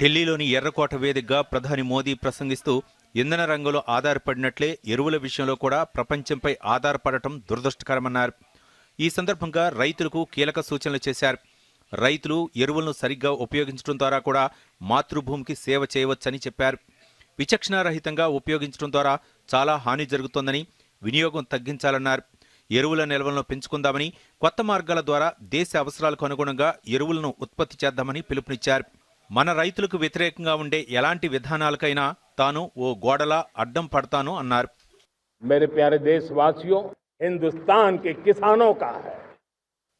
ఢిల్లీలోని ఎర్రకోట వేదికగా ప్రధాని మోదీ ప్రసంగిస్తూ ఇంధన రంగంలో ఆధారపడినట్లే ఎరువుల విషయంలో కూడా ప్రపంచంపై ఆధారపడటం దురదృష్టకరమన్నారు. ఈ సందర్భంగా రైతులకు కీలక సూచనలు చేశారు. రైతులు ఎరువులను సరిగ్గా ఉపయోగించడం ద్వారా కూడా మాతృభూమికి సేవ చేయవచ్చని చెప్పారు. విచక్షణారహితంగా ఉపయోగించడం ద్వారా చాలా హాని జరుగుతోందని వినియోగం తగ్గించాలన్నారు. ఎరువుల నిల్వలను పెంచుకుందామని కొత్త మార్గాల ద్వారా దేశ అవసరాలకు అనుగుణంగా ఎరువులను ఉత్పత్తి చేద్దామని పిలుపునిచ్చారు. మన రైతులకు వ్యతిరేకంగా ఉండే ఎలాంటి విధానాలకైనా తాను ఓ గోడలా అడ్డం పడతాను అన్నారు मेरे प्यारे देशवासियों हिंदुस्तान के किसानों का है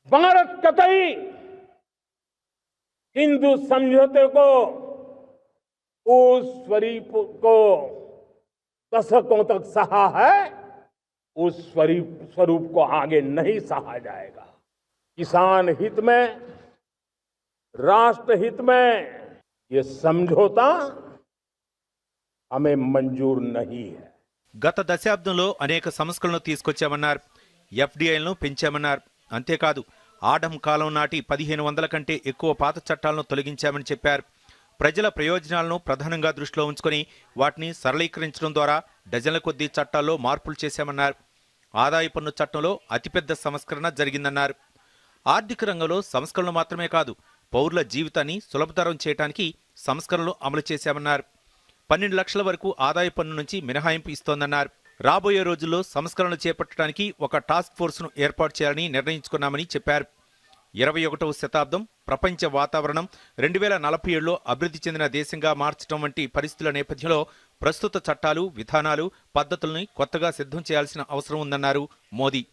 भारत कतई हिंदू समझौते को उस स्वरूप को दशकों तक सहा है उस स्वरूप स्वरूप को आगे नहीं सहा जाएगा किसान हित में राष्ट्र हित में ये समझौता हमें मंजूर नहीं है గత దశాబ్దంలో అనేక సంస్కరణలు తీసుకొచ్చామన్నారు ఎఫ్డీఐలను పెంచామన్నారు అంతేకాదు ఆడం కాలం నాటి పదిహేను వందల కంటే ఎక్కువ పాత చట్టాలను తొలగించామని చెప్పారు ప్రజల ప్రయోజనాలను ప్రధానంగా దృష్టిలో ఉంచుకొని వాటిని సరళీకరించడం ద్వారా డజన్ల కొద్దీ చట్టాల్లో మార్పులు చేశామన్నారు ఆదాయ పన్ను చట్టంలో అతిపెద్ద సంస్కరణ జరిగిందన్నారు ఆర్థిక రంగంలో సంస్కరణలు మాత్రమే కాదు పౌరుల జీవితాన్ని సులభతరం చేయడానికి సంస్కరణలు అమలు చేశామన్నారు. పన్నెండు లక్షల వరకు ఆదాయ పన్ను నుంచి మినహాయింపు ఇస్తోందన్నారు. రాబోయే రోజుల్లో సంస్కరణలు చేపట్టడానికి ఒక టాస్క్ ఫోర్స్ను ఏర్పాటు చేయాలని నిర్ణయించుకున్నామని చెప్పారు. ఇరవై ఒకటవ శతాబ్దం ప్రపంచ వాతావరణం రెండు వేల నలభై ఏడులో అభివృద్ధి చెందిన దేశంగా మార్చడం వంటి పరిస్థితుల నేపథ్యంలో ప్రస్తుత చట్టాలు విధానాలు పద్ధతుల్ని కొత్తగా సిద్ధం చేయాల్సిన అవసరం ఉందన్నారు మోదీ.